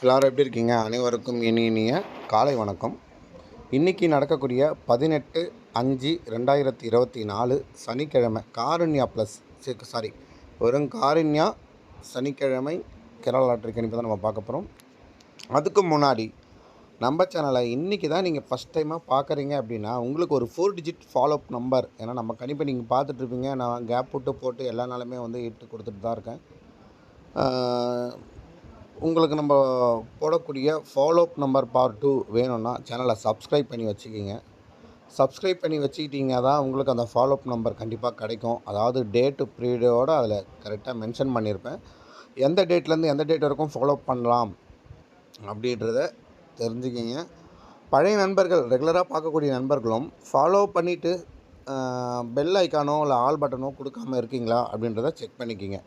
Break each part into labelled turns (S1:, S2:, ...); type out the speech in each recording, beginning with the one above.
S1: எல்லோரும் எப்படி இருக்கீங்க? அனைவருக்கும் இனி இனிய காலை வணக்கம். இன்றைக்கி நடக்கக்கூடிய பதினெட்டு அஞ்சு ரெண்டாயிரத்தி இருபத்தி நாலு சனிக்கிழமை காருண்யா ப்ளஸ் சாரி வெறும் காருண்யா சனிக்கிழமை கேரளா லாட்ரி கணிப்பு தான் நம்ம பார்க்க போகிறோம் அதுக்கு முன்னாடி நம்ம சேனலை இன்றைக்கி தான் நீங்கள் ஃபஸ்ட் டைமாக பார்க்குறீங்க அப்படின்னா உங்களுக்கு ஒரு ஃபோர் டிஜிட் ஃபாலோஅப் நம்பர் ஏன்னா நம்ம கணிப்பை நீங்கள் பார்த்துட்ருப்பீங்க நான் கேப் விட்டு போட்டு எல்லா நாளுமே வந்து இட்டு கொடுத்துட்டு தான் இருக்கேன். உங்களுக்கு நம்ம போடக்கூடிய ஃபாலோஅப் நம்பர் பார்ட் டூ வேணும்னா சேனலை சப்ஸ்கிரைப் பண்ணி வச்சுக்கிங்க. சப்ஸ்கிரைப் பண்ணி வச்சுக்கிட்டிங்க தான் உங்களுக்கு அந்த ஃபாலோஅப் நம்பர் கண்டிப்பாக கிடைக்கும். அதாவது டேட்டு பீரியடோடு அதில் கரெக்டாக மென்ஷன் பண்ணியிருப்பேன் எந்த டேட்லேருந்து எந்த டேட் வரைக்கும் ஃபாலோஅப் பண்ணலாம் அப்படின்றத தெரிஞ்சுக்கிங்க. பழைய நண்பர்கள் ரெகுலராக பார்க்கக்கூடிய நண்பர்களும் ஃபாலோ பண்ணிவிட்டு பெல் ஐக்கானோ இல்லை ஆல் பட்டனோ கொடுக்காம இருக்கீங்களா அப்படின்றத செக் பண்ணிக்கிங்க.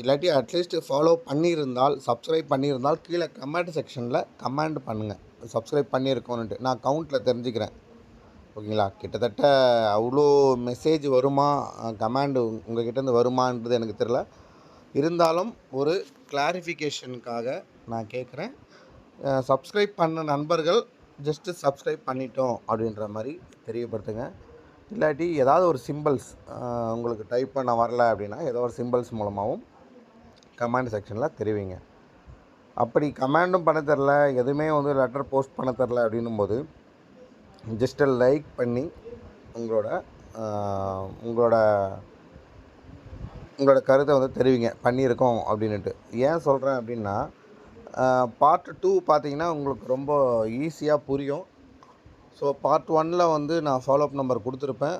S1: இல்லாட்டி அட்லீஸ்ட் ஃபாலோ பண்ணியிருந்தால் சப்ஸ்கிரைப் பண்ணியிருந்தால் கீழே கமெண்ட் செக்ஷனில் கமெண்ட் பண்ணுங்கள் சப்ஸ்கிரைப் பண்ணியிருக்கோன்ட்டு நான் கவுண்ட்டில் தெரிஞ்சுக்கிறேன். ஓகேங்களா? கிட்டத்தட்ட அவ்வளோ மெசேஜ் வருமா? கமாண்டு உங்ககிட்டேருந்து வருமானது எனக்கு தெரில இருந்தாலும் ஒரு கிளாரிஃபிகேஷனுக்காக நான் கேட்குறேன். சப்ஸ்கிரைப் பண்ண நண்பர்கள் ஜஸ்ட்டு சப்ஸ்கிரைப் பண்ணிட்டோம் அப்படின்ற மாதிரி தெரியப்படுத்துங்க. இல்லாட்டி ஏதாவது ஒரு சிம்பிள்ஸ் உங்களுக்கு டைப் பண்ண வரல அப்படின்னா ஏதோ ஒரு சிம்பிள்ஸ் மூலமாகவும் கமெண்ட் செக்ஷனில் தெரிவிங்க. அப்படி கமெண்டும் பண்ண தெரில எதுவுமே வந்து லெட்டர் போஸ்ட் பண்ண தெரில அப்படின்னும் போது ஜஸ்ட்டு லைக் பண்ணி உங்களோட உங்களோட உங்களோட கருத்தை வந்து தெரிவிங்க பண்ணியிருக்கோம் அப்படின்ட்டு ஏன் சொல்கிறேன் அப்படின்னா பார்ட் டூ பார்த்தீங்கன்னா உங்களுக்கு ரொம்ப ஈஸியாக புரியும். ஸோ பார்ட் ஒனில் வந்து நான் ஃபாலோஅப் நம்பர் கொடுத்துருப்பேன்.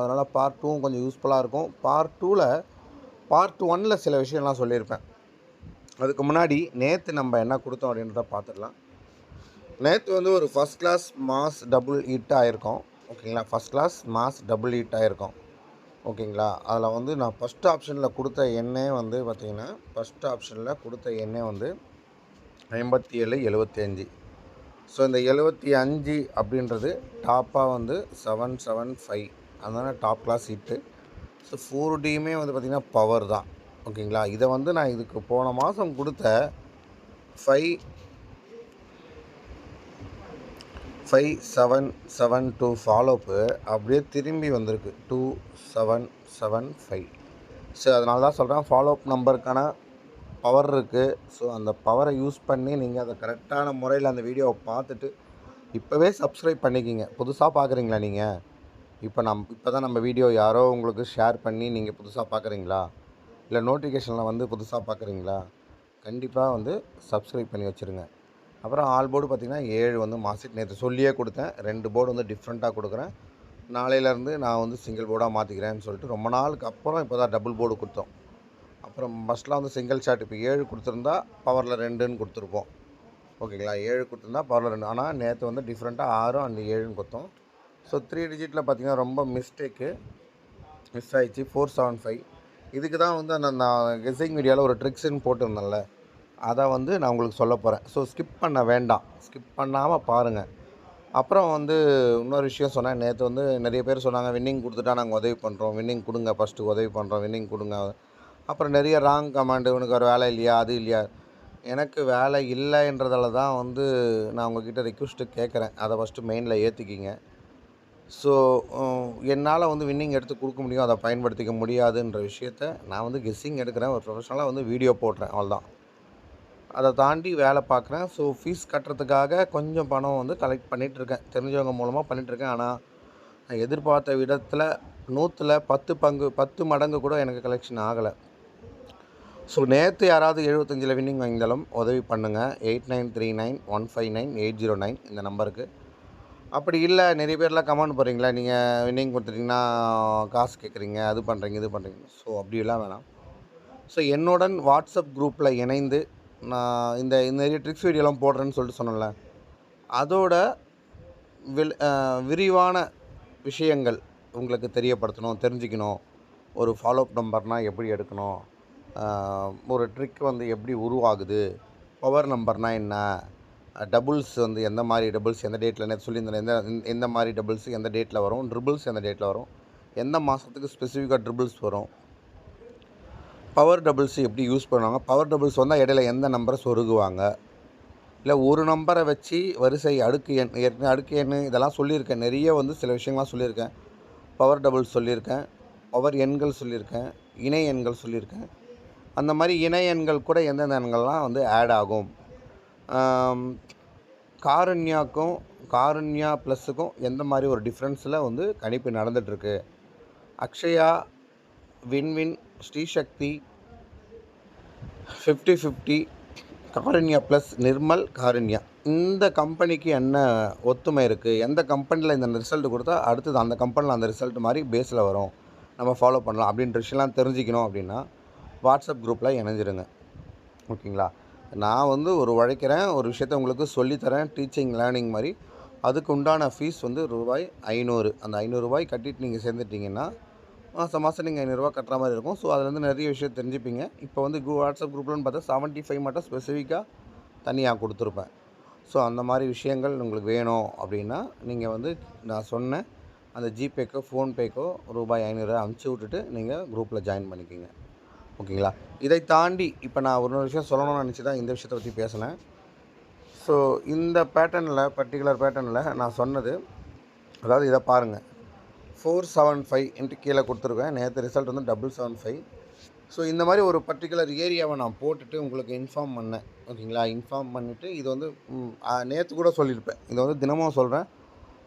S1: அதனால் பார்ட் டூவும் கொஞ்சம் யூஸ்ஃபுல்லாக இருக்கும். பார்ட் டூவில் பார்ட் ஒனில் சில விஷயம்லாம் சொல்லியிருப்பேன். அதுக்கு முன்னாடி நேற்று நம்ம என்ன கொடுத்தோம் அப்படின்றத பார்த்துடலாம். நேற்று வந்து ஒரு first class mass double hit ஆகிருக்கோம் ஓகேங்களா first class mass double hit ஆகிருக்கோம் ஓகேங்களா அதில் வந்து நான் ஃபஸ்ட் ஆப்ஷனில் கொடுத்த எண்ணே வந்து பார்த்திங்கன்னா ஃபஸ்ட் ஆப்ஷனில் கொடுத்த எண்ணே வந்து ஐம்பத்தி ஏழு எழுபத்தி அஞ்சு ஸோ இந்த எழுபத்தி அஞ்சு அப்படின்றது டாப்பாக வந்து செவன் செவன் ஃபைவ் அதனால் top class hit so four டியுமே வந்து பார்த்திங்கன்னா பவர் தான். ஓகேங்களா இதை வந்து நான் இதுக்கு போன மாதம் கொடுத்த five five seven seven two follow up அப்படியே திரும்பி வந்திருக்கு. Two seven seven five so அதனால தான் சொல்கிறேன் ஃபாலோஅப் நம்பருக்கான பவர் இருக்குது ஸோ அந்த பவரை யூஸ் பண்ணி நீங்கள் அதை கரெக்டான முறையில் அந்த வீடியோவை பார்த்துட்டு இப்போவே சப்ஸ்கிரைப் பண்ணிக்கிங்க. புதுசாக பார்க்குறீங்களா நீங்கள் இப்போ நம் இப்போ தான் நம்ம வீடியோ யாரோ உங்களுக்கு ஷேர் பண்ணி நீங்கள் புதுசாக பார்க்குறீங்களா இல்லை நோட்டிஃபிகேஷனில் வந்து புதுசாக பார்க்குறீங்களா கண்டிப்பாக வந்து சப்ஸ்கிரைப் பண்ணி வச்சுருங்க. அப்புறம் ஆல் போர்டு பார்த்திங்கன்னா ஏழு வந்து மாசிட் நேற்று சொல்லியே கொடுத்தேன். ரெண்டு போர்டு வந்து டிஃப்ரெண்ட்டாக கொடுக்குறேன். நாளையிலேருந்து நான் வந்து சிங்கிள் போர்டாக மாற்றிக்கிறேன்னு சொல்லிட்டு ரொம்ப நாளுக்கு அப்புறம் இப்போ தான் டபுள் போர்டு கொடுத்தோம். அப்புறம் ஃபஸ்ட்லாம் வந்து சிங்கிள் ஷாட் இப்போ ஏழு கொடுத்துருந்தா பவரில் ரெண்டுன்னு கொடுத்துருப்போம். ஓகேங்களா? ஏழு கொடுத்துருந்தா பவரில் ரெண்டு. ஆனால் நேற்று வந்து டிஃப்ரெண்ட்டாக ஆறும் அண்ட் ஏழுன்னு கொடுத்தோம். ஸோ த்ரீ டிஜிட்டில் பார்த்தீங்கன்னா ரொம்ப மிஸ்டேக்கு மிஸ் ஆகிடுச்சு ஃபோர் செவன் ஃபைவ் இதுக்கு தான் வந்து அந்த நான் கெஸிங் வீடியோவில் ஒரு ட்ரிக்ஸ்ன்னு போட்டிருந்தேன்ல. அதை வந்து நான் உங்களுக்கு சொல்ல போகிறேன் ஸோ ஸ்கிப் பண்ண வேண்டாம். ஸ்கிப் பண்ணாமல் பாருங்கள் அப்புறம் வந்து இன்னொரு விஷயம் சொன்னேன். நேற்று வந்து நிறைய பேர் சொன்னாங்க வின்னிங் கொடுத்துட்டா நாங்கள் உதவி பண்ணுறோம் வின்னிங் கொடுங்க. ஃபஸ்ட்டு உதவி பண்ணுறோம் வின்னிங் கொடுங்க. அப்புறம் நிறைய ராங் கமாண்டு உனக்கு ஒரு வேலை இல்லையா? அது இல்லையா? எனக்கு வேலை இல்லைன்றதால தான் வந்து நான் உங்ககிட்ட ரிக்வெஸ்ட்டு கேட்குறேன் அதை ஃபஸ்ட்டு மெயினில் ஏற்றிக்கிங்க ஸோ uh, என்னால் வந்து வின்னிங் எடுத்து கொடுக்க முடியும் அதை பயன்படுத்திக்க முடியாதுன்ற விஷயத்த நான் வந்து கெஸ்ஸிங் எடுக்கிறேன். ஒரு ப்ரொஃபஷனலாக வந்து வீடியோ போடுறேன் அவ்வளோதான் அதை தாண்டி வேலை பார்க்குறேன். ஸோ ஃபீஸ் கட்டுறதுக்காக கொஞ்சம் பணம் வந்து கலெக்ட் பண்ணிகிட்ருக்கேன் தெரிஞ்சவங்க மூலமாக பண்ணிகிட்ருக்கேன் ஆனால் நான் எதிர்பார்த்த விதத்தில் நூற்றில் பத்து பங்கு பத்து மடங்கு கூட எனக்கு கலெக்ஷன் ஆகலை. ஸோ நேற்று யாராவது எழுபத்தஞ்சில் வின்னிங் வாங்கியிருந்தாலும் உதவி பண்ணுங்கள் eight nine three nine one five nine eight zero nine இந்த நம்பருக்கு அப்படி இல்லை நிறைய பேர்லாம் கமெண்ட் போடுறீங்களா? நீங்கள் வின்னிங் கொடுத்துட்டிங்கன்னா காசு கேட்குறீங்க அது பண்ணுறீங்க இது பண்ணுறீங்க ஸோ அப்படிலாம் வேணாம். ஸோ என்னுடன் வாட்ஸ்அப் குரூப்பில் இணைந்து நான் இந்த இந்த நிறைய ட்ரிக்ஸ் வீடியோலாம் போடுறேன்னு சொல்லிட்டு சொன்னேன்ல. அதோட வில் விரிவான விஷயங்கள் உங்களுக்கு தெரியப்படுத்தணும் தெரிஞ்சுக்கணும். ஒரு ஃபாலோஅப் நம்பர்னால் எப்படி எடுக்கணும்? ஒரு ட்ரிக் வந்து எப்படி உருவாகுது? பவர் நம்பர்னால் என்ன? டபுள்ஸ் வந்து எந்த மாதிரி டபுள்ஸ் எந்த டேட்டில் நேற்று சொல்லியிருந்தேன். எந்த எந்த மாதிரி டபுள்ஸ் எந்த டேட்டில் வரும்? ட்ரிபிள்ஸ் எந்த டேட்டில் வரும்? எந்த மாதத்துக்கு ஸ்பெசிஃபிக்காக ட்ரிபிள்ஸ் வரும்? பவர் டபுள்ஸ் எப்படி யூஸ் பண்ணுவாங்க? பவர் டபுள்ஸ் வந்தால் இடையில எந்த நம்பரை சொருகுவாங்க இல்லை ஒரு நம்பரை வச்சு வரிசை அடுக்கு எண் ஏற்கனவே அடுக்கு எண் இதெல்லாம் சொல்லியிருக்கேன். நிறைய வந்து சில விஷயங்கள்லாம் சொல்லியிருக்கேன். பவர் டபுள்ஸ் சொல்லியிருக்கேன். பவர் எண்கள் சொல்லியிருக்கேன். இணை எண்கள் சொல்லியிருக்கேன். அந்த மாதிரி இணை எண்கள் கூட எந்தெந்த எண்கள்லாம் வந்து ஆட் ஆகும்? காரண்யாக்கும் காருண்யா ப்ளஸுக்கும் எந்த மாதிரி ஒரு டிஃப்ரென்ஸில் வந்து கணிப்பு நடந்துகிட்ருக்கு Akshaya win win Sthree Sakthi fifty fifty Karunya plus Nirmal Karunya. இந்த கம்பெனிக்கு என்ன ஒத்துமை இருக்குது எந்த கம்பெனியில் இந்த ரிசல்ட் கொடுத்தா அடுத்தது அந்த கம்பெனியில் அந்த ரிசல்ட் மாதிரி பேஸில் வரும்? நம்ம ஃபாலோ பண்ணலாம். அப்படின்ற விஷயம்லாம் தெரிஞ்சுக்கணும் அப்படின்னா வாட்ஸ்அப் குரூப்பில் இணைஞ்சிருங்க. ஓகேங்களா? நான் வந்து ஒரு உழைக்கிறேன் ஒரு விஷயத்த உங்களுக்கு சொல்லித்தரேன் டீச்சிங் லேர்னிங் மாதிரி. அதுக்கு உண்டான ஃபீஸ் வந்து ரூபாய் ஐநூறு. அந்த ஐநூறுரூவாய் கட்டிட்டு நீங்கள் சேர்ந்துட்டிங்கன்னா மாதம் மாதம் நீங்கள் ஐநூறுரூவா கட்டுற மாதிரி இருக்கும். ஸோ அதுலேருந்து நிறைய விஷயம் தெரிஞ்சுப்பீங்க. இப்போ வந்து குரூ வாட்ஸ்அப் குரூப்லன்னு பார்த்தா செவன்ட்டி ஃபைவ் மட்டும் ஸ்பெசிஃபிக்காக தனியாக கொடுத்துருப்பேன். ஸோ அந்த மாதிரி விஷயங்கள் உங்களுக்கு வேணும் அப்படின்னா நீங்கள் வந்து நான் சொன்ன அந்த ஜிபேக்கோ ஃபோன்பேக்கோ ரூபாய் ஐநூறுரூவா அனுப்பிச்சி விட்டுட்டு நீங்கள் குரூப்பில் ஜாயின் பண்ணிக்கிங்க. ஓகேங்களா? இதை தாண்டி இப்போ நான் ஒரு ஒரு விஷயம் சொல்லணும்னு நினச்சி தான் இந்த விஷயத்தை பற்றி பேசினேன் ஸோ இந்த பேட்டர்னில் பர்டிகுலர் பேட்டர்னில் நான் சொன்னது அதாவது இதை பாருங்கள் ஃபோர் செவன் ஃபைவ் இன்ட்டு கீழே கொடுத்துருக்கேன். நேற்று ரிசல்ட் வந்து டபுள் செவன் ஃபைவ் ஸோ இந்த மாதிரி ஒரு பர்டிகுலர் ஏரியாவை நான் போட்டுட்டு உங்களுக்கு இன்ஃபார்ம் பண்ணேன். ஓகேங்களா? இன்ஃபார்ம் பண்ணிவிட்டு இது வந்து நேற்று கூட சொல்லியிருப்பேன். இதை வந்து தினமும் சொல்கிறேன்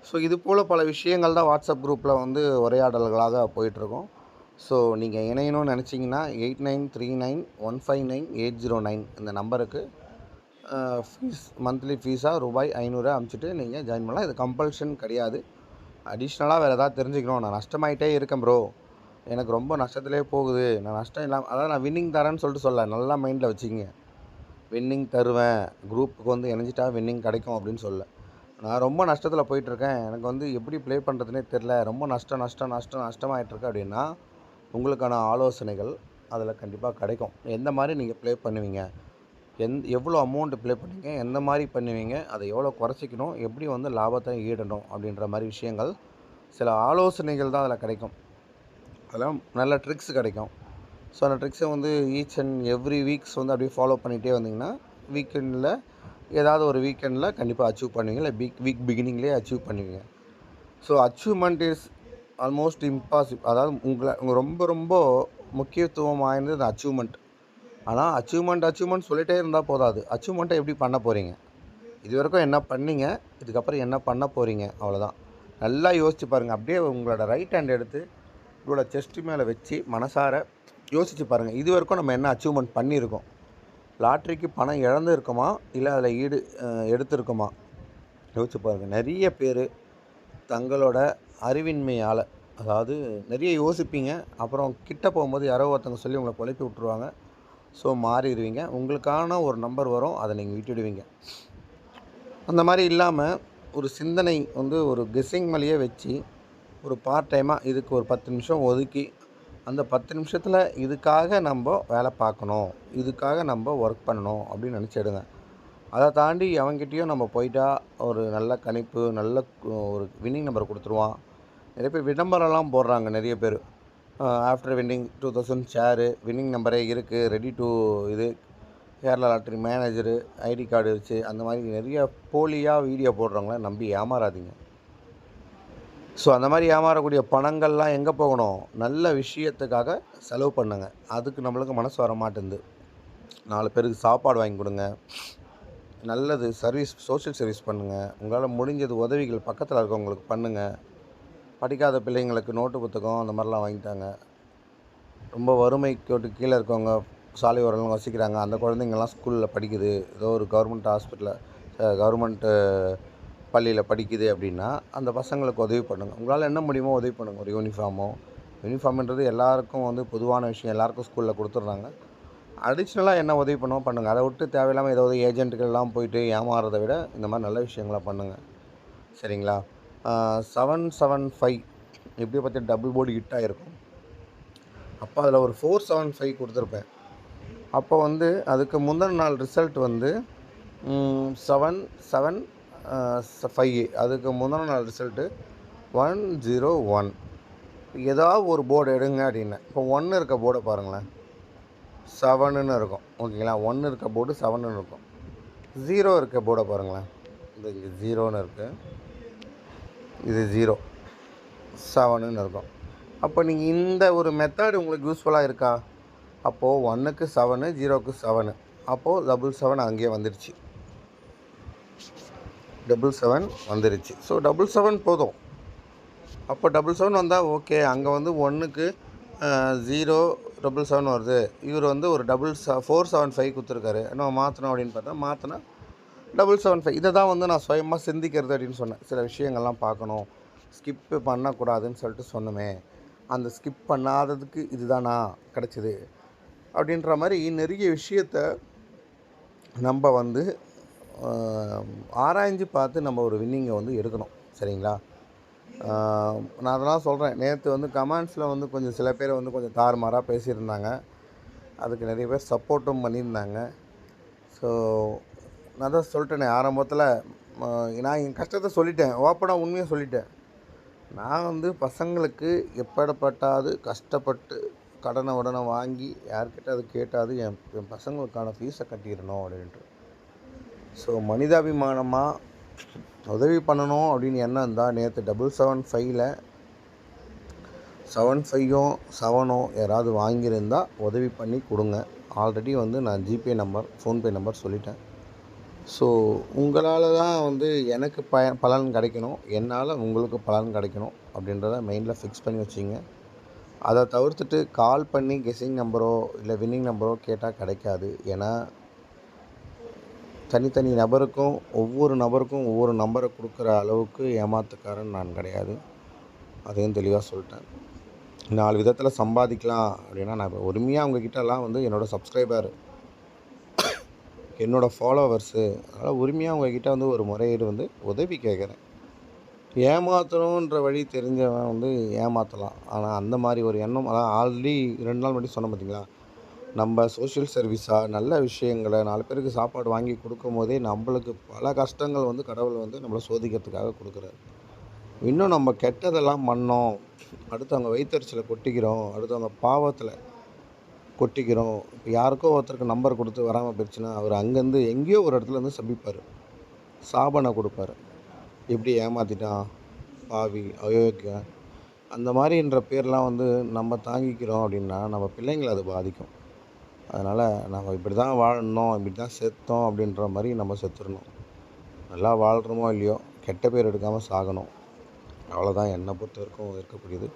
S1: ஸோ இது போல் பல விஷயங்கள் தான் வாட்ஸ்அப் குரூப்பில் வந்து உரையாடல்களாக போயிட்டுருக்கோம் ஸோ நீங்கள் இணையணும்னு நினச்சிங்கன்னா eight nine three nine one five nine eight zero nine இந்த நம்பருக்கு ஃபீஸ் மந்த்லி ஃபீஸாக ரூபாய் ஐநூறு அமுச்சிட்டு நீங்கள் ஜாயின் பண்ணலாம். இது கம்பல்ஷன் கிடையாது. அடிஷ்னலாக வேறு ஏதாவது தெரிஞ்சுக்கணும். நான் நஷ்டமாயிட்டே இருக்கேன் ப்ரோ எனக்கு ரொம்ப நஷ்டத்திலே போகுது. நான் நஷ்டம் இல்லாமல் அதாவது நான் வின்னிங் தரேன்னு சொல்லிட்டு சொல்ல நல்லா மைண்டில் வச்சுக்கிங்க. வின்னிங் தருவேன். குரூப்புக்கு வந்து இணைஞ்சிட்டா வின்னிங் கிடைக்கும் அப்படின்னு சொல்ல நான் ரொம்ப நஷ்டத்தில் போயிட்டுருக்கேன் எனக்கு வந்து எப்படி ப்ளே பண்ணுறதுனே தெரில ரொம்ப நஷ்டம் நஷ்டம் நஷ்டம் நஷ்டமாயிட்டிருக்கு அப்படின்னா உங்களுக்கான ஆலோசனைகள் அதில் கண்டிப்பாக கிடைக்கும். எந்த மாதிரி நீங்கள் ப்ளே பண்ணுவீங்க? எந் எவ்வளோ அமௌண்ட்டு ப்ளே பண்ணுவீங்க எந்த மாதிரி பண்ணுவீங்க? அதை எவ்வளோ குறைச்சிக்கணும்? எப்படி வந்து லாபத்தை ஈடணும்? அப்படின்ற மாதிரி விஷயங்கள் சில ஆலோசனைகள் தான் அதில் கிடைக்கும். அதெல்லாம் நல்ல ட்ரிக்ஸ் கிடைக்கும். ஸோ அந்த ட்ரிக்ஸை வந்து ஈச் அண்ட் எவ்ரி வீக்ஸ் வந்து அப்படியே ஃபாலோ பண்ணிகிட்டே வந்தீங்கன்னா வீக்கெண்டில் ஏதாவது ஒரு வீக்கெண்டில் கண்டிப்பாக அச்சீவ் பண்ணுவீங்க. இல்லை வீக் வீக் பிகினிங்லேயே அச்சீவ் பண்ணுவீங்க. So achievement is almost impossible அதாவது உங்களை உங்கள் ரொம்ப ரொம்ப முக்கியத்துவம் வாய்ந்தது இந்த அச்சீவ்மெண்ட் ஆனால் அச்சீவ்மெண்ட் அச்சீவ்மெண்ட் சொல்லிட்டே இருந்தால் போதாது. அச்சீவ்மெண்ட்டை எப்படி பண்ண போகிறீங்க இது வரைக்கும் என்ன பண்ணீங்க? இதுக்கப்புறம் என்ன பண்ண போகிறீங்க அவ்வளோதான் நல்லா யோசிச்சு பாருங்கள் அப்படியே உங்களோட ரைட் ஹேண்ட் எடுத்து உங்களோட செஸ்ட்டு மேலே வச்சு மனசார யோசிச்சு பாருங்கள் இது வரைக்கும் நம்ம என்ன அச்சீவ்மெண்ட் பண்ணியிருக்கோம்? லாட்ரிக்கு பணம் இழந்துருக்குமா? இல்லை அதில் ஈடு எடுத்திருக்குமா? யோசிச்சு பாருங்கள் நிறைய பேர் தங்களோட அறிவின்மையால் அதாவது நிறைய யோசிப்பீங்க. அப்புறம் கிட்ட போகும்போது யாரோ ஒருத்தவங்க சொல்லி உங்களை குழப்பி விட்ருவாங்க ஸோ மாறிடுவீங்க. உங்களுக்கான ஒரு நம்பர் வரும். அதை நீங்கள் விட்டுடுவீங்க. அந்த மாதிரி இல்லாமல் ஒரு சிந்தனை வந்து ஒரு கெஸ்ஸிங் மேலேயே வச்சு ஒரு பார்ட் டைமாக இதுக்கு ஒரு பத்து நிமிஷம் ஒதுக்கி அந்த பத்து நிமிஷத்தில் இதுக்காக நம்ம வேலை பார்க்கணும். இதுக்காக நம்ம ஒர்க் பண்ணணும் அப்படின்னு நினச்சிடுங்க அதை தாண்டி அவங்ககிட்டயும் நம்ம போயிட்டா ஒரு நல்ல கணிப்பு நல்ல ஒரு வின்னிங் நம்பர் கொடுத்துருவான். நிறைய பேர் விளம்பரம்லாம் போடுறாங்க நிறைய பேர். After winning two thousand share winning நம்பரே இருக்குது ரெடி டு இது Kerala lottery manager ID card வச்சு அந்த மாதிரி நிறைய போலியாக வீடியோ போடுறவங்கள நம்பி ஏமாறாதீங்க. ஸோ அந்த மாதிரி ஏமாறக்கூடிய பணங்கள்லாம் எங்கே போகணும்? நல்ல விஷயத்துக்காக செலவு பண்ணுங்க. அதுக்கு நம்மளுக்கு மனசு வர மாட்டேங்குது நாலு பேருக்கு சாப்பாடு வாங்கி கொடுங்க. நல்லது சர்வீஸ் சோஷியல் சர்வீஸ் பண்ணுங்கள் உங்களால் முடிஞ்சது உதவிகள் பக்கத்தில் இருக்கவங்களுக்கு பண்ணுங்கள் படிக்காத பிள்ளைங்களுக்கு நோட்டு புத்தகம் அந்த மாதிரிலாம் வாங்கிட்டாங்க. ரொம்ப வறுமை கோட்டு கீழே இருக்கவங்க சாலை ஓரம்லாம் வசிக்கிறாங்க. அந்த குழந்தைங்கள்லாம் ஸ்கூலில் படிக்குது. ஏதோ ஒரு கவர்மெண்ட் ஹாஸ்பிட்டலில் கவர்மெண்ட்டு பள்ளியில் படிக்குது அப்படின்னா அந்த பசங்களுக்கு உதவி பண்ணுங்கள் உங்களால் என்ன முடியுமோ உதவி பண்ணுங்கள் ஒரு யூனிஃபார்மோ யூனிஃபார்ம்ன்றது எல்லாருக்கும் வந்து பொதுவான விஷயம். எல்லாருக்கும் ஸ்கூலில் கொடுத்துட்றாங்க. அடிஷ்னலாக என்ன உதவி பண்ணுவோம் பண்ணுங்கள் அதை விட்டு தேவையில்லாமல் ஏதாவது ஏஜென்ட்டுகள்லாம் போயிட்டு ஏமாறதை விட இந்த மாதிரி நல்ல விஷயங்களை பண்ணுங்கள் சரிங்களா? செவன் செவன் ஃபைவ் எப்படியோ பார்த்து டபுள் போர்டு ஹிட் ஆகிருக்கும் அப்போ அதில் ஒரு ஃபோர் செவன் ஃபைவ் கொடுத்துருப்பேன். அப்போ வந்து அதுக்கு முந்தின நாள் ரிசல்ட் வந்து செவன் செவன் ஃபைவ் அதுக்கு முந்தின நாள் ரிசல்ட்டு ஒன் ஜீரோ ஒன் ஏதாவது ஒரு போர்டு எடுங்க அப்படின்னேன் இப்போ ஒன்று இருக்க போர்டை பாருங்களேன். செவனுன்னு இருக்கும். ஓகேங்களா ஒன்று இருக்க போர்டு செவனுன்னு இருக்கும். ஜீரோ இருக்க போர்டை பாருங்களேன். இந்த இங்கே ஜீரோன்னு இருக்குது இது ஜீரோ செவனுன்னு இருக்கும். அப்போ நீங்கள் இந்த ஒரு மெத்தட் உங்களுக்கு யூஸ்ஃபுல்லாக இருக்கா? அப்போது ஒன்றுக்கு செவனு ஜீரோக்கு செவனு அப்போது டபுள் செவன் அங்கேயே வந்துடுச்சு டபுள் செவன் வந்துருச்சு. ஸோ டபுள் செவன் போதும். அப்போ டபுள் செவன் வந்தால் ஓகே அங்கே வந்து ஒன்றுக்கு ஜீரோ டபுள் செவன் வருது. இவர் வந்து ஒரு டபுள் செ ஃபோர் செவன் ஃபைவ் கொடுத்துருக்காரு. நம்ம மாற்றணும் அப்படின்னு பார்த்தா மாற்றினா டபுள் செவன் ஃபைவ் இதை தான் வந்து நான் சுயமாக சிந்திக்கிறது அப்படின்னு சொன்னேன். சில விஷயங்கள்லாம் பார்க்கணும். ஸ்கிப்பு பண்ணக்கூடாதுன்னு சொல்லிட்டு சொன்னோமே அந்த ஸ்கிப் பண்ணாததுக்கு இதுதானா? கிடச்சிது. அப்படின்ற மாதிரி நிறைய விஷயத்த நம்ம வந்து ஆராய்ஞ்சு பார்த்து நம்ம ஒரு வின்னிங்கை வந்து எடுக்கணும். சரிங்களா? நான் அதெல்லாம் சொல்கிறேன் நேற்று வந்து கமெண்ட்ஸில் வந்து கொஞ்சம் சில பேர் வந்து கொஞ்சம் தாறுமாறாக பேசியிருந்தாங்க. அதுக்கு நிறைய பேர் சப்போர்ட்டும் பண்ணியிருந்தாங்க. ஸோ நான் தான் சொல்லிட்டேனே ஆரம்பத்தில் நான் என் கஷ்டத்தை சொல்லிட்டேன். ஓப்பனாக உண்மையாக சொல்லிட்டேன். நான் வந்து பசங்களுக்கு எப்படப்பட்டாது கஷ்டப்பட்டு கடனை உடனே வாங்கி யார்கிட்ட அது கேட்டாது என் என் பசங்களுக்கான ஃபீஸை கட்டிடணும் அப்படின்ட்டு. ஸோ மனிதாபிமானமாக உதவி பண்ணணும் அப்படின்னு எண்ணம் இருந்தால் நேற்று டபுள் செவன் ஃபைவ்ல செவன் ஃபைவும் செவனோ யாராவது வாங்கியிருந்தால் உதவி பண்ணி கொடுங்க. ஆல்ரெடி வந்து நான் ஜிபே நம்பர் ஃபோன்பே நம்பர் சொல்லிட்டேன். ஸோ உங்களால் தான் வந்து எனக்கு ப பலன் கிடைக்கணும். என்னால் உங்களுக்கு பலன் கிடைக்கணும் அப்படின்றத மைண்டில் ஃபிக்ஸ் பண்ணி வச்சிங்க. அதை தவிர்த்துட்டு கால் பண்ணி கெஸ்ஸிங் நம்பரோ இல்லை வின்னிங் நம்பரோ கேட்டால் கிடைக்காது. ஏன்னா தனித்தனி நபருக்கும் ஒவ்வொரு நபருக்கும் ஒவ்வொரு நம்பரை கொடுக்குற அளவுக்கு ஏமாத்துக்காரன் நான் கிடையாது. அதையும் தெளிவாக சொல்லிட்டேன். நாலு விதத்தில் சம்பாதிக்கலாம் அப்படின்னா நான் இப்போ உரிமையாக உங்ககிட்டலாம் வந்து என்னோடய சப்ஸ்கிரைபர் என்னோடய ஃபாலோவர்ஸு அதனால் உரிமையாக உங்ககிட்ட வந்து ஒரு முறையீடு வந்து உதவி கேட்குறேன். ஏமாத்தணுன்ற வழி தெரிஞ்சவன் வந்து ஏமாற்றலாம் ஆனால் அந்த மாதிரி ஒரு எண்ணம் அதான் ஆல்ரெடி ரெண்டு நாள் முன்னாடி சொன்ன பார்த்தீங்களா நம்ம சோஷியல் சர்வீஸாக நல்ல விஷயங்களை நாலு பேருக்கு சாப்பாடு வாங்கி கொடுக்கும் போதே நம்மளுக்கு பல கஷ்டங்கள் வந்து கடவுள் வந்து நம்மளை சோதிக்கிறதுக்காக கொடுக்குறாரு. இன்னும் நம்ம கெட்டதெல்லாம் பண்ணோம். அடுத்தவங்க வயிற்றுச்சில் கொட்டிக்கிறோம். அடுத்தவங்க பாவத்தில் கொட்டிக்கிறோம். இப்போ யாருக்கோ ஒருத்தருக்கு நம்பர் கொடுத்து வராமல் போயிடுச்சுன்னா அவர் அங்கேருந்து எங்கேயோ ஒரு இடத்துல இருந்து சபிப்பார். சாபனை கொடுப்பாரு. எப்படி ஏமாற்றிட்டான் பாவி அயோக்கியம் அந்த மாதிரின்ற பேர்லாம் வந்து நம்ம தாங்கிக்கிறோம் அப்படின்னா நம்ம பிள்ளைங்களை அது பாதிக்கும். அதனால் நம்ம இப்படி தான் வாழணும் இப்படி தான் செத்தோம் அப்படின்ற மாதிரி நம்ம செத்துடணும் நல்லா வாழ்கிறோமோ இல்லையோ கெட்ட பேர் எடுக்காமல் சாகணும். அவ்வளோதான் என்னை பொறுத்த வரைக்கும் இருக்கக்கூடியது.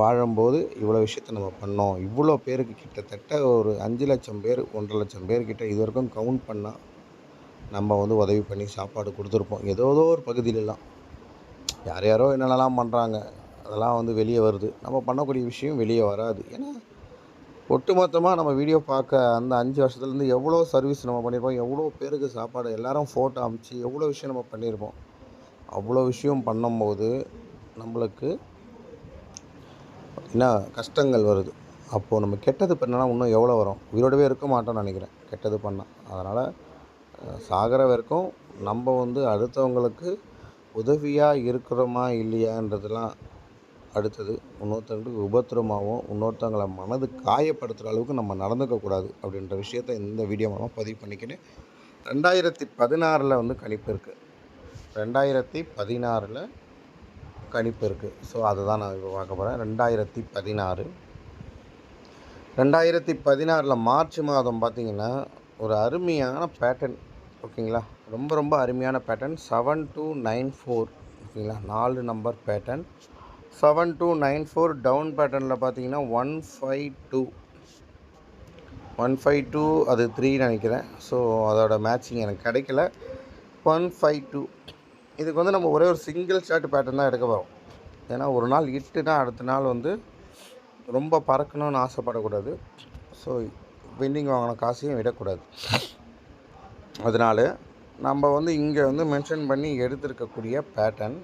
S1: வாழும்போது இவ்வளோ விஷயத்த நம்ம பண்ணோம். இவ்வளோ பேருக்கு கிட்டத்தட்ட ஒரு அஞ்சு லட்சம் பேர் ஒன்றரை லட்சம் பேர்கிட்ட இது வரைக்கும் கவுண்ட் பண்ணால் நம்ம வந்து உதவி பண்ணி சாப்பாடு கொடுத்துருப்போம். ஏதோ ஒரு பகுதியிலலாம். யார் யாரோ என்னென்னலாம் பண்ணுறாங்க அதெல்லாம் வந்து வெளியே வருது. நம்ம பண்ணக்கூடிய விஷயம் வெளியே வராது. ஏன்னா ஒட்டுமொத்தமாக நம்ம வீடியோ பார்க்க அந்த அஞ்சு வருஷத்துலேருந்து எவ்வளோ சர்வீஸ் நம்ம பண்ணியிருப்போம். எவ்வளோ பேருக்கு சாப்பாடு எல்லாரும் ஃபோட்டோ அமுச்சு எவ்வளோ விஷயம் நம்ம பண்ணியிருப்போம். அவ்வளோ விஷயம் பண்ணும்போது நம்மளுக்கு என்ன கஷ்டங்கள் வருது? அப்போது நம்ம கெட்டது பண்ணனா இன்னும் எவ்வளோ வரும்? உயிரோடவே இருக்க மாட்டோம்னு நினைக்கிறேன். கெட்டது பண்ணால் அதனால் சாகிற வரைக்கும் நம்ம வந்து அடுத்தவங்களுக்கு உதவியாக இருக்கிறோமா இல்லையான்றதுலாம் அடுத்தது. இன்னொருத்தங்களுக்கு உபத்திரமாகவும் இன்னொருத்தவங்களை மனது காயப்படுத்துகிற அளவுக்கு நம்ம நடந்துக்கக்கூடாது அப்படின்ற விஷயத்த இந்த வீடியோ மூலமாக பதிவு பண்ணிக்கிட்டேன் ரெண்டாயிரத்தி பதினாறில் வந்து கணிப்பு இருக்குது ரெண்டாயிரத்தி பதினாறில் கணிப்பு இருக்குது ஸோ அதை தான் நான் இப்போ பார்க்க போகிறேன் ரெண்டாயிரத்தி பதினாறு. ரெண்டாயிரத்தி பதினாறில் மார்ச் மாதம் பார்த்திங்கன்னா ஒரு அருமையான பேட்டர்ன் ஓகேங்களா? ரொம்ப ரொம்ப அருமையான pattern seven two nine four ஓகேங்களா? நாலு number pattern seven two nine four down பேட்டர்னில் பார்த்தீங்கன்னா one five two one five two அது த்ரீ நினைக்கிறேன். ஸோ அதோட மேட்சிங் எனக்கு கிடைக்கல. ஒன் ஃபைவ் டூ இதுக்கு வந்து நம்ம ஒரே ஒரு சிங்கிள் ஷர்ட் பேட்டர்ன் தான் எடுக்க போகிறோம் ஏன்னா ஒரு நாள் இட்டுனா அடுத்த நாள் வந்து ரொம்ப பறக்கணும்னு ஆசைப்படக்கூடாது. ஸோ பெண்டிங் வாங்கின காசையும் விடக்கூடாது. அதனால் நம்ம வந்து இங்கே வந்து மென்ஷன் பண்ணி எடுத்திருக்கக்கூடிய பேட்டர்ன்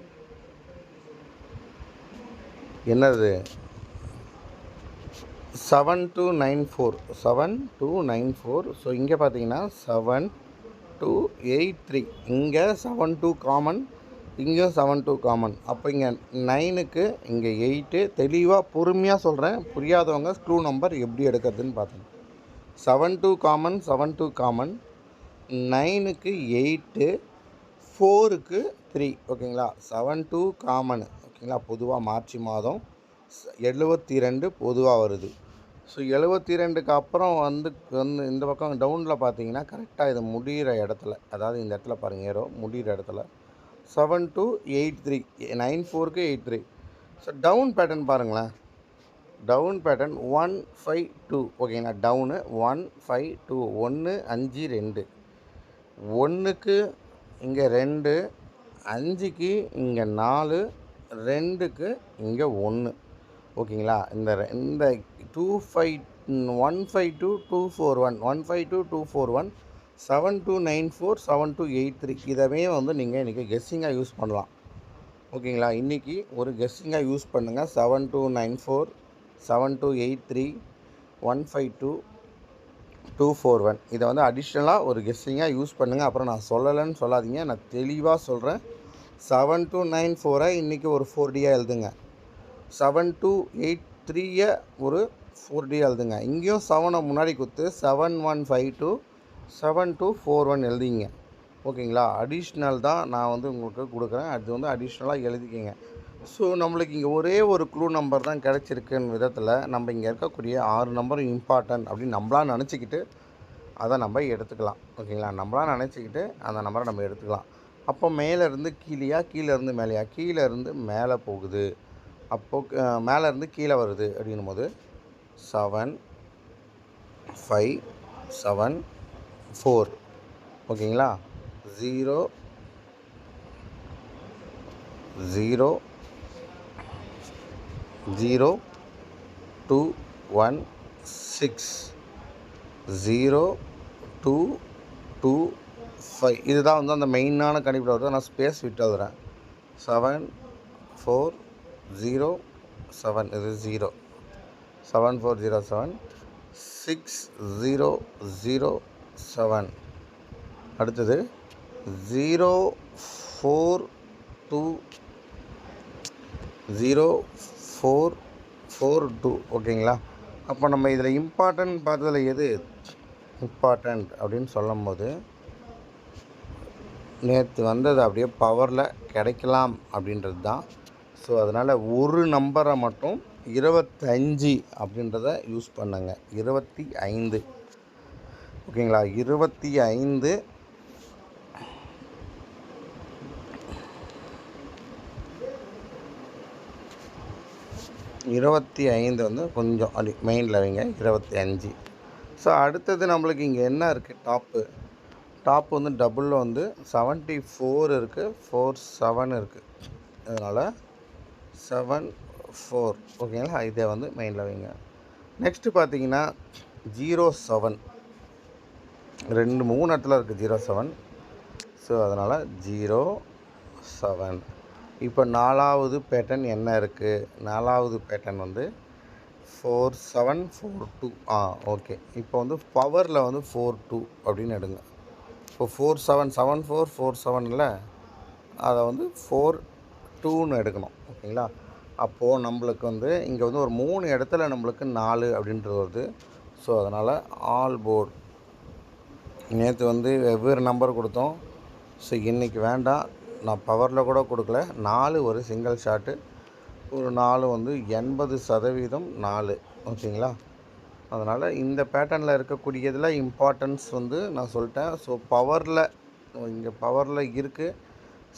S1: என்னது? Seven two nine four seven two nine four so இங்கே பார்த்தீங்கன்னா செவன் டூ எயிட் த்ரீ இங்கே செவன் டூ காமன் இங்கேயும் செவன் டூ காமன் அப்போ இங்கே நைனுக்கு இங்கே எயிட்டு தெளிவாக பொறுமையாக சொல்கிறேன் புரியாதவங்க ஸ்க்ரூ நம்பர் எப்படி எடுக்கிறதுன்னு பார்த்தேன் seven two common seven two common நைனுக்கு எயிட்டு ஃபோருக்கு த்ரீ ஓகேங்களா? செவன் டூ காமனு ஓகேங்களா? பொதுவாக மார்ச் மாதம் எழுபத்தி ரெண்டு பொதுவாக வருது. ஸோ எழுபத்தி ரெண்டுக்கு அப்புறம் வந்து வந்து இந்த பக்கம் டவுனில் பார்த்தீங்கன்னா கரெக்டாக இது முடிகிற இடத்துல அதாவது இந்த இடத்துல பாருங்கள் ஏரோ முடிகிற இடத்துல seven two eight three nine ஃபோருக்கு eight three so down pattern பாருங்களேன். Down pattern one five two ஓகேங்களா டவுனு ஒன் ஃபைவ் டூ ஒன்று அஞ்சு ரெண்டு. ஒன்றுக்கு இங்கே ரெண்டு அஞ்சுக்கு இங்கே நாலு ரெண்டுக்கு இங்கே ஒன்று ஓகேங்களா? இந்த இந்த two five one five two two four one one five two two four one seven two nine four seven two eight three இதவே வந்து நீங்கள் இன்றைக்கி கெஸ்ஸிங்காக யூஸ் பண்ணலாம். ஓகேங்களா? இன்றைக்கி ஒரு கெஸ்ஸிங்காக யூஸ் பண்ணுங்கள் seven two nine four seven two eight three one five two two four one. இதை வந்து அடிஷ்னலாக ஒரு கெஸ்ஸிங்காக யூஸ் பண்ணுங்கள் அப்புறம் நான் சொல்லலைன்னு சொல்லாதீங்க. நான் தெளிவாக சொல்கிறேன் செவன் டூ நைன் ஃபோரை இன்றைக்கி ஒரு ஃபோர் டியாக எழுதுங்க. செவன் டூ எயிட் த்ரீயை ஒரு ஃபோர் டி எழுதுங்க. இங்கேயும் செவனை முன்னாடி கொடுத்து seven one five two seven two four one எழுதிங்க. ஓகேங்களா? அடிஷ்னல் தான் நான் வந்து உங்களுக்கு கொடுக்குறேன். அது வந்து அடிஷ்னலாக எழுதிக்கிங்க. ஸோ நம்மளுக்கு இங்கே ஒரே ஒரு க்ளூ நம்பர் தான் கிடச்சிருக்குன்னு விதத்தில் நம்ம இங்கே இருக்கக்கூடிய ஆறு நம்பரும் இம்பார்ட்டன்ட் அப்படின்னு நம்மளா நினச்சிக்கிட்டு அதை நம்ம எடுத்துக்கலாம். ஓகேங்களா? நம்மளா நினச்சிக்கிட்டு அந்த நம்பரை நம்ம எடுத்துக்கலாம். அப்போ மேலேருந்து கீழேயா கீழே இருந்து மேலேயா? கீழே இருந்து மேலே போகுது. அப்போது மேலேருந்து கீழே வருது அப்படின்னும் போது செவன் ஃபைவ் செவன் ஃபோர் ஓகேங்களா? Zero zero zero two one six zero two two five இதுதான் வந்து அந்த மெயினான கணிப்பில் வருது. நான் ஸ்பேஸ் விட்டு எழுதுறேன். செவன் ஃபோர் ஜீரோ செவன் இது zero seven four zero seven six zero zero seven அடுத்தது zero four two zero four four two ஓகேங்களா அப்போ நம்ம இதில் இம்பார்ட்டன்ட் பார்த்ததில் எது? இம்பார்ட்டண்ட் அப்படின்னு சொல்லும் போது நேற்று வந்தது அப்படியே பவரில் கிடைக்கலாம் அப்படின்றது தான் ஸோ அதனால் ஒரு நம்பரை மட்டும் இருபத்தஞ்சி அப்படின்றத யூஸ் பண்ணுங்க. இருபத்தி ஐந்து. ஓகேங்களா? இருபத்தி ஐந்து. இருபத்தி ஐந்து வந்து கொஞ்சம் அப்படி மெயினில் வைங்க. இருபத்தி அஞ்சு. ஸோ அடுத்தது நம்மளுக்கு இங்கே என்ன இருக்குது டாப்பு டாப் வந்து டபுளில் வந்து செவன்ட்டி ஃபோர் இருக்குது ஃபோர் செவன் இருக்குது அதனால் செவன் ஃபோர் ஓகேங்களா இதை வந்து மெயினில் வைங்க. நெக்ஸ்ட்டு பார்த்தீங்கன்னா ஜீரோ செவன் ரெண்டு மூணு இடத்துல இருக்குது ஜீரோ செவன் ஸோ அதனால் ஜீரோ செவன் இப்போ நாலாவது பேட்டர்ன் என்ன இருக்குது நாலாவது பேட்டர்ன் வந்து four seven four two ah okay இப்போ வந்து பவரில் வந்து ஃபோர் டூ அப்படின்னு எடுங்க. இப்போ four seven seven four four செவனில் அதை வந்து ஃபோர் டூன்னு எடுக்கணும் ஓகேங்களா? அப்போது நம்மளுக்கு வந்து இங்கே வந்து ஒரு மூணு இடத்துல நம்மளுக்கு நாலு அப்படின்றது வருது. ஸோ அதனால் ஆல் போர்டு நேற்று வந்து வெவ்வேறு நம்பர் கொடுத்தோம். ஸோ இன்றைக்கி வேண்டாம். நான் பவரில் கூட கொடுக்கல. நாலு ஒரு சிங்கிள் ஷாட்டு ஒரு நாலு வந்து எண்பது சதவீதம் நாலு ஓகேங்களா? அதனால் இந்த பேட்டர்னில் இருக்கக்கூடியதில் இம்பார்ட்டன்ஸ் வந்து நான் சொல்லிட்டேன். ஸோ பவரில் இங்கே பவரில் இருக்குது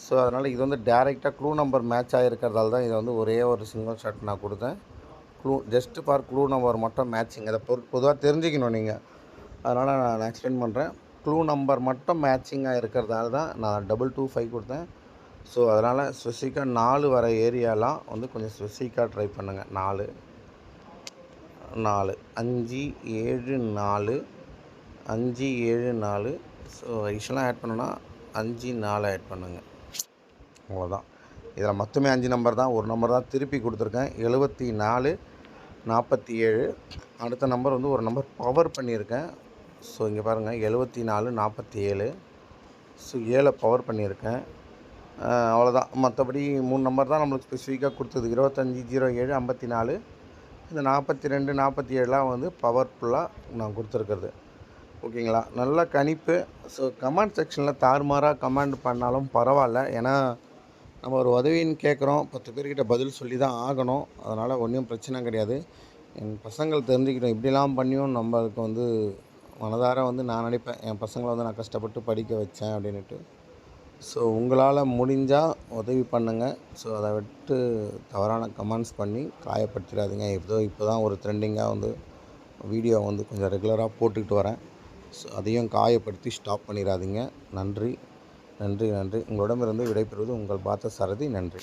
S1: ஸோ அதனால் இது வந்து டேரெக்டாக க்ளூ நம்பர் மேட்ச் ஆகிருக்கிறதால தான் இதை வந்து ஒரே ஒரு சிங்கிள் ஷாட் நான் கொடுத்தேன். Clue just for clue number மட்டும் மேட்சிங் அதை பொ பொதுவாக தெரிஞ்சுக்கணும் நீங்கள் அதனால் நான் எக்ஸ்பிளைன் பண்ணுறேன் க்ளூ நம்பர் மட்டும் மேட்சிங்காக இருக்கிறதால தான் நான் டபுள் டூ ஃபைவ் கொடுத்தேன். ஸோ அதனால் ஸ்பெசிஃபிக்காக நாலு வர ஏரியாலாம் வந்து கொஞ்சம் ஸ்பெசிஃபிக்காக ட்ரை பண்ணுங்கள் நாலு நாலு அஞ்சு ஏழு நாலு அஞ்சு ஏழு நாலு. ஸோ ஐஷெல்லாம் ஆட் பண்ணோன்னா அஞ்சு நாலு ஆட் பண்ணுங்கள் அவ்வளோதான் இதில் மொத்தமே அஞ்சு நம்பர் தான். ஒரு நம்பர் தான் திருப்பி கொடுத்துருக்கேன். எழுபத்தி நாலு நாற்பத்தி ஏழு. அடுத்த நம்பர் வந்து ஒரு நம்பர் பவர் பண்ணியிருக்கேன். ஸோ இங்கே பாருங்கள் எழுபத்தி நாலு நாற்பத்தி ஏழு. ஸோ ஏழை பவர் பண்ணியிருக்கேன். அவ்வளோதான் மற்றபடி மூணு நம்பர் தான் நம்மளுக்கு ஸ்பெசிஃபிக்காக கொடுத்தது. இருபத்தஞ்சி ஜீரோ ஏழு ஐம்பத்தி நாலு. இந்த நாற்பத்தி ரெண்டு நாற்பத்தி ஏழுலாம் வந்து பவர்ஃபுல்லாக நான் கொடுத்துருக்குறது. ஓகேங்களா? நல்ல கணிப்பு. ஸோ கமெண்ட் செக்ஷனில் தாறுமாறாக கமெண்ட் பண்ணாலும் பரவாயில்ல. ஏன்னா நம்ம ஒரு உதவின்னு கேட்குறோம். பத்து பேர்கிட்ட பதில் சொல்லி தான் ஆகணும். அதனால் ஒன்றும் பிரச்சனை கிடையாது. என் பசங்கள் தெரிஞ்சுக்கிட்டோம். இப்படிலாம் பண்ணியும் நம்மளுக்கு வந்து மனதார வந்து நான் நினைப்பேன். என் பசங்களை வந்து நான் கஷ்டப்பட்டு படிக்க வச்சேன் அப்படின்ட்டு ஸோ உங்களால் முடிஞ்சால் உதவி பண்ணுங்கள் ஸோ அதை விட்டு தவறான கமெண்ட்ஸ் பண்ணி காயப்படுத்திடாதீங்க. ஏதோ இப்போ தான் ஒரு ட்ரெண்டிங்காக வந்து வீடியோ வந்து கொஞ்சம் ரெகுலராக போட்டுக்கிட்டு வரேன். ஸோ அதையும் காயப்படுத்தி ஸ்டாப் பண்ணிடாதீங்க. நன்றி. நன்றி நன்றி. உங்களிடமிருந்து விடைபெறுவது உங்கள் பார்த்த சாரதி. நன்றி.